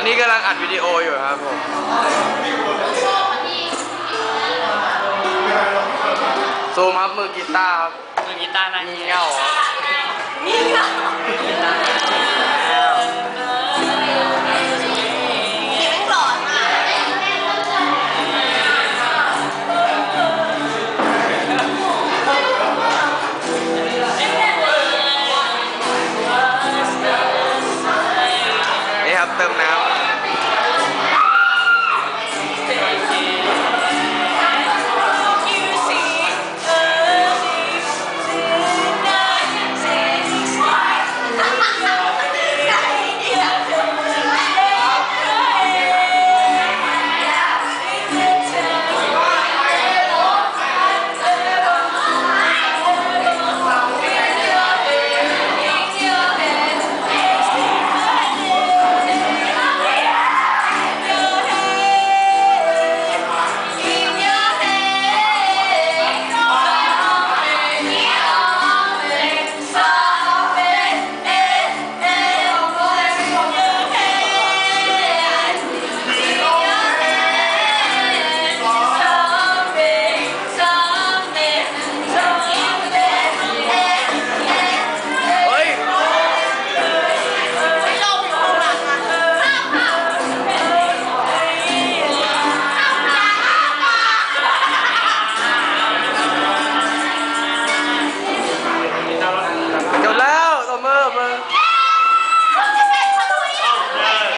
อนนี้กำลังอัดวิดีโออยู่ครับผม ซูมครับมือกีตาร์ครับมือกีตาร์นั่นเงี้ยวนี่ครับเติมน้ำ